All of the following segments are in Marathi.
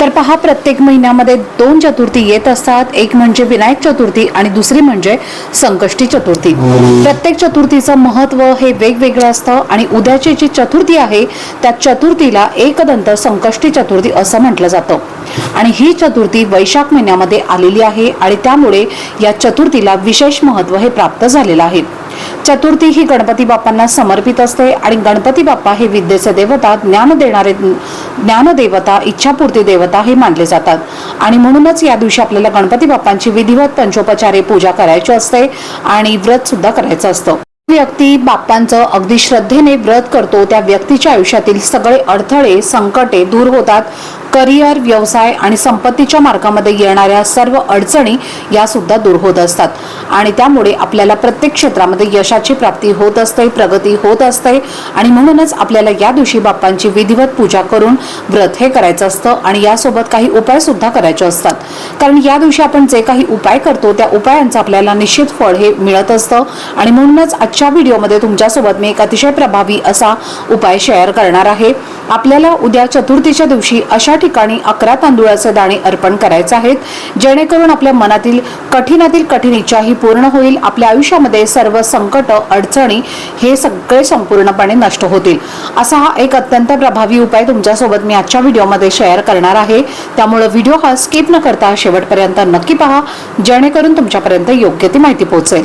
तर पहा प्रत्येक महिन्यामध्ये दोन चतुर्थी येत असतात. एक म्हणजे विनायक चतुर्थी आणि दुसरी म्हणजे संकष्टी चतुर्थी. प्रत्येक चतुर्थीचं महत्त्व हे वेगवेगळं असतं आणि उद्याची जी चतुर्थी आहे त्या चतुर्थीला एकदंत संकष्टी चतुर्थी असं म्हटलं जातं. आणि ही चतुर्थी वैशाख महिन्यामध्ये आलेली आहे आणि त्यामुळे या चतुर्थीला विशेष महत्त्व हे प्राप्त झालेलं आहे. चतुर्थी ही गणपती बाप्पांना समर्पित असते आणि गणपती बाप्पा हे विद्येचे देवता ज्ञान देणारे ज्ञान देवता इच्छापूर्ती देवता हे मानले जातात. आणि म्हणूनच या दिवशी आपल्याला गणपती बाप्पांची विधिवत पंचोपचारे पूजा करायची असते आणि व्रत सुद्धा करायचं असतं. व्यक्ती बाप्पांचं अगदी श्रद्धेने व्रत करतो त्या व्यक्तीच्या आयुष्यातील सगळे अडथळे संकटे दूर होतात. करिअर व्यवसाय आणि संपत्तीच्या मार्गामध्ये येणाऱ्या सर्व अडचणी या सुद्धा दूर होत असतात. आणि त्यामुळे आपल्याला प्रत्येक क्षेत्रामध्ये यशाची प्राप्ती होत असते प्रगती होत असते. आणि म्हणूनच आपल्याला या दिवशी बाप्पांची विधिवत पूजा करून व्रत हे करायचं असतं आणि यासोबत काही उपाय सुद्धा करायचे असतात. कारण या दिवशी आपण जे काही उपाय करतो त्या उपायांचं आपल्याला निश्चित फळ हे मिळत असतं. आणि म्हणूनच आजच्या व्हिडिओमध्ये तुमच्यासोबत मी एक अतिशय प्रभावी असा उपाय शेअर करणार आहे. आपल्याला उद्या चतुर्थीच्या दिवशी अशा ठिकाणी अकरा तांदूळाचे दाणे अर्पण करायचे आहेत जेणेकरून आपल्या मनातील कठीणातील कठीण इच्छा ही पूर्ण होईल आपल्या आयुष्यामध्ये सर्व संकट अडचणी हे सगळे संपूर्णपणे नष्ट होतील. असा हा एक अत्यंत प्रभावी उपाय तुमच्यासोबत मी आजच्या व्हिडिओमध्ये शेअर करणार आहे. त्यामुळे व्हिडिओ हा स्किप न करता शेवटपर्यंत नक्की पहा जेणेकरून तुमच्यापर्यंत योग्य ती माहिती पोहोचेल.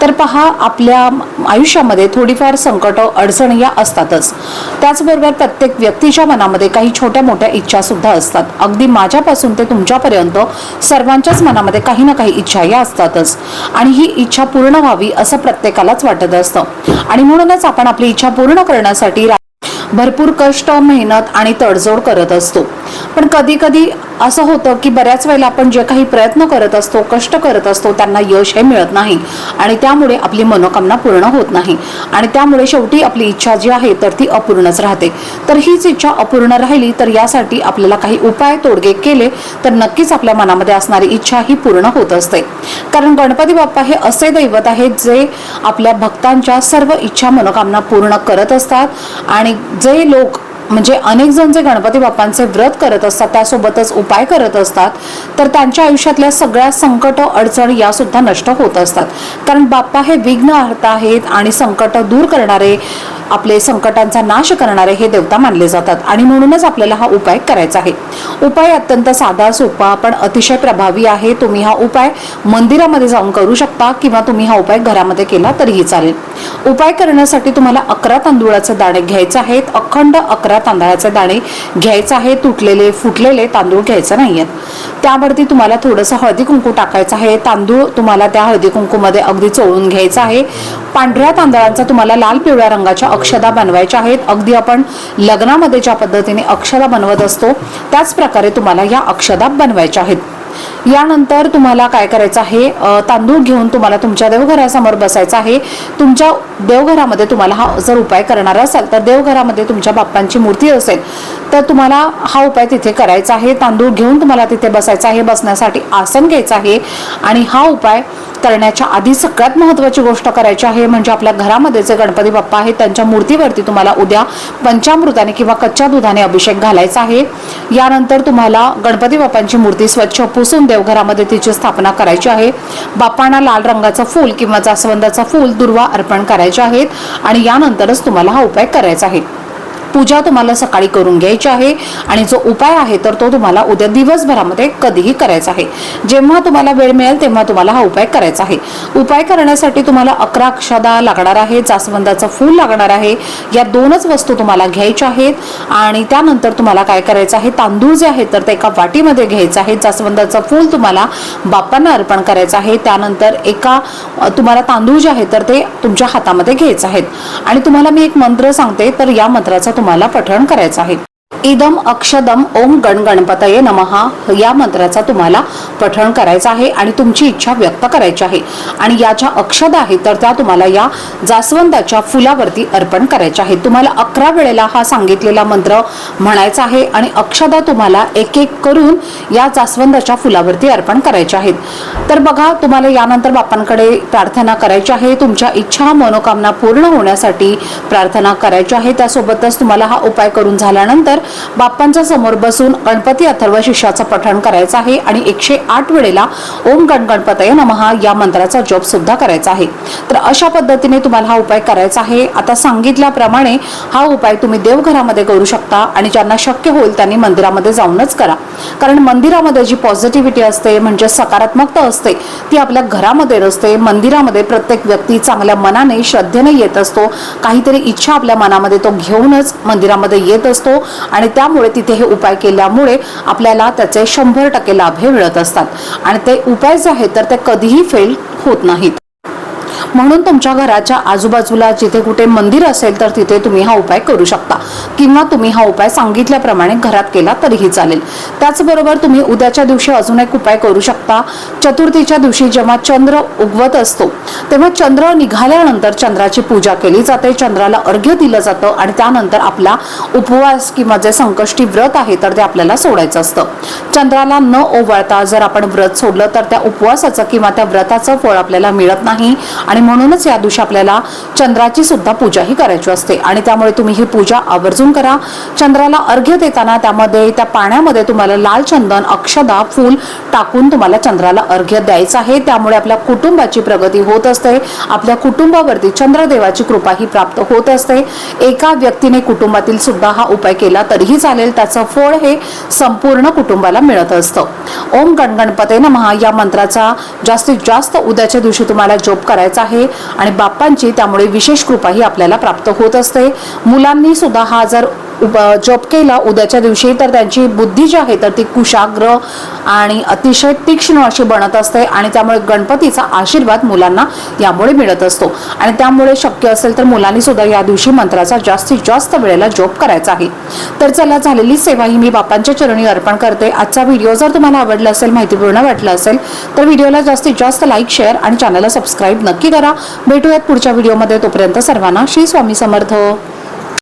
तर पहा आपल्या आयुष्यामध्ये थोडीफार संकट अडचणी या असतातच. त्याचबरोबर प्रत्येक व्यक्तीच्या मनामध्ये काही छोट्या मोठ्या इच्छा सुद्धा असतात. अगदी माझ्यापासून ते तुमच्यापर्यंत सर्वांच्याच मनामध्ये काही ना काही इच्छा या असतातच. आणि ही इच्छा पूर्ण व्हावी असं प्रत्येकालाच वाटत असतं. आणि म्हणूनच आपण आपली इच्छा पूर्ण करण्यासाठी भरपूर कष्ट मेहनत आणि तडजोड करत असतो. पण कधी कधी असं होतं की बऱ्याच वेळेला आपण जे काही प्रयत्न करत असतो कष्ट करत असतो त्यांना यश हे मिळत नाही. आणि त्यामुळे आपली मनोकामना पूर्ण होत नाही. आणि त्यामुळे शेवटी आपली इच्छा जी आहे तर ती अपूर्णच राहते. तर हीच इच्छा अपूर्ण राहिली तर यासाठी आपल्याला काही उपाय तोडगे केले तर नक्कीच आपल्या मनामध्ये असणारी इच्छा ही पूर्ण होत असते. कारण गणपती बाप्पा हे असे दैवत आहेत जे आपल्या भक्तांच्या सर्व इच्छा मनोकामना पूर्ण करत असतात. आणि जे लोक म्हणजे अनेक जण जे गणपती बाप्पांचे व्रत करत असतात त्यासोबतच उपाय करत असतात तर त्यांच्या आयुष्यातल्या सगळ्या संकट अडचण या सुद्धा नष्ट होत असतात. कारण बाप्पा हे विघ्न अर्थ आहेत आणि संकट दूर करणारे आपले संकटांचा नाश करणारे हे देवता मानले जातात. आणि म्हणूनच आपल्याला हा उपाय करायचा आहे. उपाय अत्यंत साधा सोपा पण अतिशय प्रभावी आहे. तुम्ही हा उपाय मंदिरामध्ये जाऊन करू शकता किंवा तुम्ही हा उपाय घरामध्ये केला तरीही चालेल. उपाय करण्यासाठी तुम्हाला अकरा तांदुळाचे दाणे घ्यायचे आहेत. अखंड अकरा तांदळाचे दाणे घ्यायचे आहे तुटलेले फुटलेले तांदूळ घ्यायचे नाहीयेत. त्यावरती तुम्हाला थोडंसं हळदी कुंकू टाकायचं आहे. तांदूळ तुम्हाला त्या हळदी कुंकूमध्ये अगदी चोळून घ्यायचं आहे. पांढऱ्या तांदळांचा तुम्हाला लाल पिवळ्या रंगाच्या अक्षदा बनवायच्या आहेत. अगदी आपण लग्नामध्ये ज्या पद्धतीने अक्षदा बनवत असतो त्याच प्रकारे तुम्हाला या अक्षदा बनवायच्या आहेत. यानंतर तुम्हाला काय करायचं आहे? तांदूळ घेऊन तुम्हाला तुमच्या देवघरासमोर बसायचं आहे. तुमच्या देवघरामध्ये तुम्हाला हा जर उपाय करणार असाल तर देवघरामध्ये तुमच्या बाप्पांची मूर्ती असेल. तर तुम्हाला हा उपाय तिथे करायचा आहे. तांदूळ घेऊन तुम्हाला तिथे बसायचं आहे. बसण्यासाठी आसन घ्यायचं आहे. आणि हा उपाय करण्याच्या आधी सगळ्यात महत्त्वाची गोष्ट करायची आहे म्हणजे आपल्या घरामध्ये जे गणपती बाप्पा आहेत त्यांच्या मूर्तीवरती तुम्हाला उद्या पंचामृताने किंवा कच्च्या दुधाने अभिषेक घालायचा आहे. यानंतर तुम्हाला गणपती बाप्पांची मूर्ती स्वच्छ पुसून देवघरामध्ये तिची स्थापना करायची आहे. बाप्पांना लाल रंगाचं फूल किंवा जास्वंदाचं फूल दुर्वा अर्पण करायचे आहेत. आणि यानंतरच तुम्हाला हा उपाय करायचा आहे. पूजा तुम्हाला सकाळी करून घ्यायची आहे आणि जो उपाय आहे तर तो तुम्हाला उद्या दिवसभरामध्ये कधीही करायचा आहे. जेव्हा तुम्हाला वेळ मिळेल तेव्हा तुम्हाला हा उपाय करायचा आहे. उपाय करण्यासाठी तुम्हाला अकरा अक्षदा लागणार आहे जास्वंदाचं फूल लागणार आहे. या दोनच वस्तू तुम्हाला घ्यायच्या आहेत आणि त्यानंतर तुम्हाला काय करायचं आहे? तांदूळ जे आहेत तर ते एका वाटीमध्ये घ्यायचं आहे जास्वंदाचं फूल तुम्हाला बाप्पांना अर्पण करायचं आहे. त्यानंतर एका तुम्हाला तांदूळ जे आहे तर ते तुमच्या हातामध्ये घ्यायचं आहेत. आणि तुम्हाला मी एक मंत्र सांगते तर या मंत्राचं तुम्हाला पठण करायचं आहे. इदम अक्षदम ओम गण गणपतये नमहा या मंत्राचा तुम्हाला पठण करायचं आहे आणि तुमची इच्छा व्यक्त करायची आहे. आणि या ज्या अक्षदा आहेत तर त्या तुम्हाला या जास्वंदाच्या फुलावरती अर्पण करायच्या आहेत. तुम्हाला अकरा वेळेला हा सांगितलेला मंत्र म्हणायचा आहे आणि अक्षदा तुम्हाला एक एक करून या जास्वंदाच्या फुलावरती अर्पण करायच्या आहेत. तर बघा तुम्हाला यानंतर बाप्पांकडे प्रार्थना करायची आहे. तुमच्या इच्छा मनोकामना पूर्ण होण्यासाठी प्रार्थना करायची आहे. त्यासोबतच तुम्हाला हा उपाय करून झाल्यानंतर बाप्पांच्या समोर बसून गणपती अथर्व शिष्याचं पठण करायचं आहे आणि एकशे आठ वेळेला ओम गण गणपतय नमहा या मंत्राचा जप सुद्धा करायचा आहे. तर अशा पद्धतीने तुम्हाला हा उपाय करायचा आहे. आता सांगितल्याप्रमाणे हा उपाय तुम्ही देवघरामध्ये करू शकता आणि ज्यांना शक्य होईल त्यांनी मंदिरामध्ये जाऊनच करा. कारण मंदिरामध्ये जी पॉझिटिव्हिटी असते म्हणजे सकारात्मकता असते ती आपल्या घरामध्ये नसते. मंदिरामध्ये प्रत्येक व्यक्ती चांगल्या मनाने श्रद्धेने येत असतो. काहीतरी इच्छा आपल्या मनामध्ये तो घेऊनच मंदिरामध्ये येत असतो. आणि त्यामुळे तिथे हे उपाय केल्यामुळे आपल्याला त्याचे शंभर टक्के लाभ हे मिळत असतात. आणि ते उपाय जे आहेत तर ते कधीही फेल होत नाहीत. म्हणून तुमच्या घराच्या आजूबाजूला जिथे कुठे मंदिर असेल तर तिथे तुम्ही हा उपाय करू शकता. किंवा तुम्ही हा उपाय सांगितल्याप्रमाणे घरात केला तरीही चालेल. त्याचबरोबर तुम्ही उद्याच्या दिवशी अजून एक उपाय करू शकता. चतुर्थीच्या दिवशी जेव्हा चंद्र उगवत असतो तेव्हा चंद्र निघाल्यानंतर चंद्राची पूजा केली जाते. चंद्राला अर्घ्य दिलं जातं आणि त्यानंतर आपला उपवास किंवा जे संकष्टी व्रत आहे तर ते आपल्याला सोडायचं असतं. चंद्राला न ओवाळता जर आपण व्रत सोडलं तर त्या उपवासाचं किंवा त्या व्रताचं फळ आपल्याला मिळत नाही आणि म्हणूनच या दिवशी आपल्याला चंद्राची सुद्धा पूजा ही करायची असते. आणि त्यामुळे तुम्ही ही पूजा आवर्जून करा. चंद्राला अर्घ्य देताना त्यामध्ये त्या पाण्यामध्ये तुम्हाला लाल चंदन अक्षदा फूल टाकून तुम्हाला चंद्राला अर्घ्य द्यायचं आहे. त्यामुळे आपल्या कुटुंबाची प्रगती होत असते. आपल्या कुटुंबावरती चंद्रदेवाची कृपा ही प्राप्त होत असते. एका व्यक्तीने कुटुंबातील सुद्धा हा उपाय केला तरीही चालेल. त्याचं फळ हे संपूर्ण कुटुंबाला मिळत असतं. ओम गणगणपते नमहा या मंत्राचा जास्तीत जास्त उद्याच्या दिवशी तुम्हाला जोप करायचा आहे आहे आणि बाप्पांची त्यामुळे विशेष कृपाही आपल्याला प्राप्त होत असते. मुलांनी सुद्धा हा जर जप केला. उद्याच्या दिवशी तर त्यांची बुद्धी जी आहे तर ती कुशाग्र आणि अतिशय तीक्ष्ण अशी बनत असते आणि त्यामुळे गणपतीचा आशीर्वाद मुलांना यामुळे मिळत असतो. आणि त्यामुळे शक्य असेल तर मुलांनी सुद्धा या दिवशी मंत्राचा जास्तीत जास्त वेळेला जप करायचा आहे. तर चला झालेली सेवा ही मी बापांच्या चरणी अर्पण करते. आजचा व्हिडिओ जर तुम्हाला आवडला असेल माहितीपूर्ण वाटला असेल तर व्हिडिओला जास्तीत जास्त लाईक शेअर आणि चॅनलला सबस्क्राईब नक्की करा. भेटूयात पुढच्या व्हिडिओमध्ये तोपर्यंत सर्वांना श्री स्वामी समर्थ.